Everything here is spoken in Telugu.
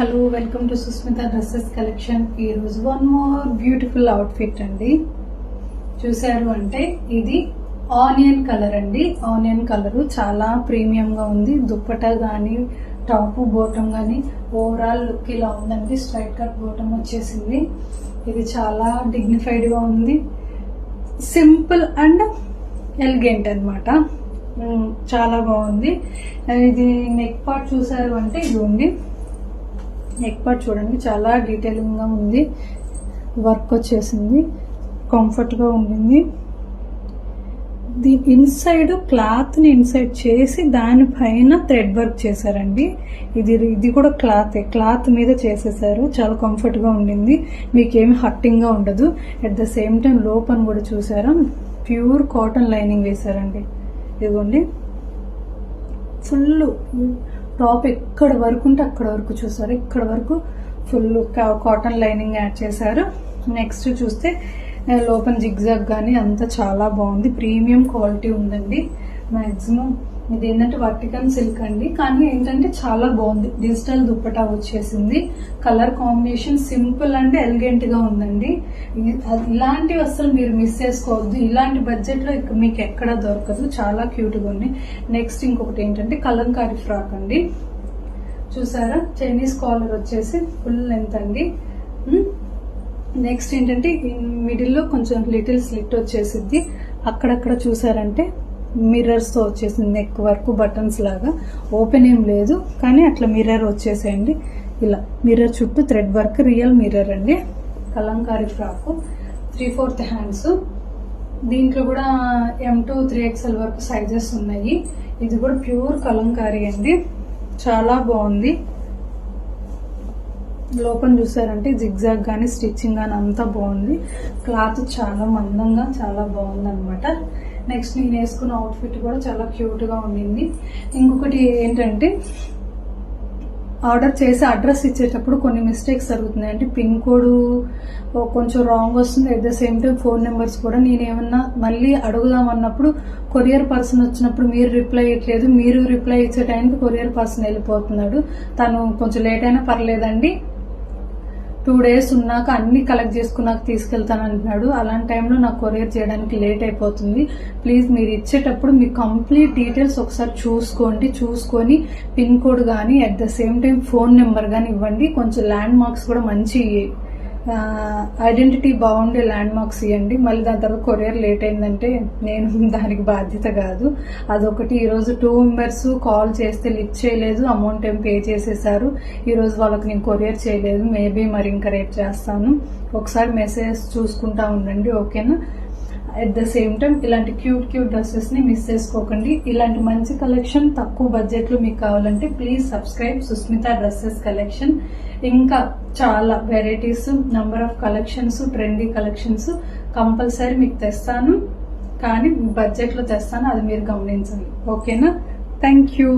Hello welcome to Sushmita dresses collection. ఈరోజు వన్ మోర్ బ్యూటిఫుల్ అవుట్ఫిట్ అండి. చూశారు అంటే ఇది ఆనియన్ కలర్ అండి. ఆనియన్ కలరు చాలా ప్రీమియంగా ఉంది. దుప్పటా కానీ టాప్ బోటం కానీ ఓవరాల్ లుక్ ఇలా ఉందండి. స్ట్రైట్ కట్ బోటం వచ్చేసింది. ఇది చాలా డిగ్నిఫైడ్గా ఉంది. సింపుల్ అండ్ ఎలిగెంట్ అనమాట చాలా బాగుంది. ఇది నెక్ పార్ట్ చూసారు అంటే ఇది ఉంది నెక్ పార్ట్ చూడండి చాలా డీటెయిలింగ్గా ఉంది. వర్క్ వచ్చేసింది. కంఫర్ట్గా ఉండింది. ది ఇన్సైడ్ క్లాత్ని ఇన్సైడ్ చేసి దానిపైన థ్రెడ్ వర్క్ చేశారండి. ఇది ఇది కూడా క్లాతే క్లాత్ మీద చేసేసారు. చాలా కంఫర్ట్గా ఉండింది. మీకేమి హట్టింగ్గా ఉండదు. అట్ ద సేమ్ టైం లోపన్ కూడా చూసారా? ప్యూర్ కాటన్ లైనింగ్ వేశారండి. ఇదిగోండి. ఫుల్ టాప్ ఎక్కడ వరకు ఉంటే అక్కడ వరకు చూసారు. ఇక్కడ వరకు ఫుల్ కాటన్ లైనింగ్ యాడ్ చేశారు. నెక్స్ట్ చూస్తే లోపల జిగ్జాగ్ కానీ అంతా చాలా బాగుంది. ప్రీమియం క్వాలిటీ ఉందండి. మ్యాక్సిమం ఇది ఏంటంటే వర్టికల్ సిల్క్ అండి. కానీ ఏంటంటే చాలా బాగుంది. డిజిటల్ దుప్పటా వచ్చేసింది. కలర్ కాంబినేషన్ సింపుల్ అండ్ ఎలిగెంట్గా ఉందండి. ఇలాంటివి అసలు మీరు మిస్ చేసుకోవద్దు. ఇలాంటి బడ్జెట్లో మీకు ఎక్కడ దొరకదు. చాలా క్యూట్గా ఉన్నాయి నెక్స్ట్ ఇంకొకటి ఏంటంటే కలంకారీ ఫ్రాక్ అండి. చూసారా? చైనీస్ కాలర్ వచ్చేసి ఫుల్ లెంత్ అండి. నెక్స్ట్ ఏంటంటే మిడిల్లో కొంచెం లిటిల్ స్లిట్ వచ్చేసిద్ది. అక్కడక్కడ చూసారంటే మిర్రర్స్తో వచ్చేసింది నెక్ వరకు బటన్స్ లాగా. ఓపెన్ ఏం లేదు కానీ అట్లా మిర్రర్ వచ్చేసేయండి. ఇలా మిర్రర్ చుట్టూ థ్రెడ్ వర్క్ రియల్ మిర్రర్ అండి. Kalamkari frock three fourth hands దీంట్లో కూడా ఎం టూ త్రీ ఎక్స్ఎల్ వరకు సైజెస్ ఉన్నాయి. ఇది కూడా ప్యూర్ కలంకారీ అండి. చాలా బాగుంది. లోపల చూసారంటే జిగ్జాగ్ కానీ స్టిచ్చింగ్ కానీ అంతా బాగుంది. క్లాత్ చాలా మందంగా చాలా బాగుంది అనమాట నెక్స్ట్ నేను వేసుకున్న అవుట్ఫిట్ కూడా చాలా క్యూట్గా ఉండింది. ఇంకొకటి ఏంటంటే ఆర్డర్ చేసి అడ్రస్ ఇచ్చేటప్పుడు కొన్ని మిస్టేక్స్ జరుగుతున్నాయి. అంటే పిన్ కోడ్ కొంచెం రాంగ్ వస్తుంది. At the same time phone numbers కూడా నేను ఏమన్నా మళ్ళీ అడుగుదాం అన్నప్పుడు కొరియర్ పర్సన్ వచ్చినప్పుడు మీరు రిప్లై ఇవ్వట్లేదు మీరు రిప్లై ఇచ్చే టైంకి కొరియర్ పర్సన్ వెళ్ళిపోతున్నాడు. తను కొంచెం లేట్ అయినా పర్లేదండి. టూ డేస్ ఉన్నాక అన్ని కలెక్ట్ చేసుకున్నాక తీసుకెళ్తాను అంటున్నాడు. అలాంటి టైంలో నాకు కొరియర్ చేయడానికి లేట్ అయిపోతుంది. ప్లీజ్ మీరు ఇచ్చేటప్పుడు మీ కంప్లీట్ డీటెయిల్స్ ఒకసారి చూసుకోండి. చూసుకొని పిన్ కోడ్ కానీ at the same time phone number కానీ ఇవ్వండి. కొంచెం ల్యాండ్ మార్క్స్ కూడా మంచి ఐడెంటిటీ బాగుండే ల్యాండ్ మార్క్స్ ఇవ్వండి మళ్ళీ దాని తర్వాత కొరియర్ లేట్ అయిందంటే నేను దానికి బాధ్యత కాదు. అదొకటి. ఈరోజు టూ మెంబర్స్ కాల్ చేస్తే లిఫ్ట్ చేయలేదు. అమౌంట్ ఏం పే చేసేసారు. ఈరోజు వాళ్ళకి నేను కొరియర్ చేయలేదు. మేబీ మరి ఇంకా రేపు చేస్తాను. ఒకసారి మెసేజ్ చూసుకుంటా ఉండండి. ఓకేనా? అట్ ద సేమ్ టైం ఇలాంటి క్యూట్ క్యూట్ డ్రెస్సెస్ని మిస్ చేసుకోకండి. ఇలాంటి మంచి కలెక్షన్ తక్కువ బడ్జెట్లో మీకు కావాలంటే please subscribe Susmita dresses collection ఇంకా చాలా varieties number of collections trendy collections compulsory మీకు తెస్తాను. కానీ బడ్జెట్లో తెస్తాను అది మీరు గమనించండి. ఓకేనా థ్యాంక్ యూ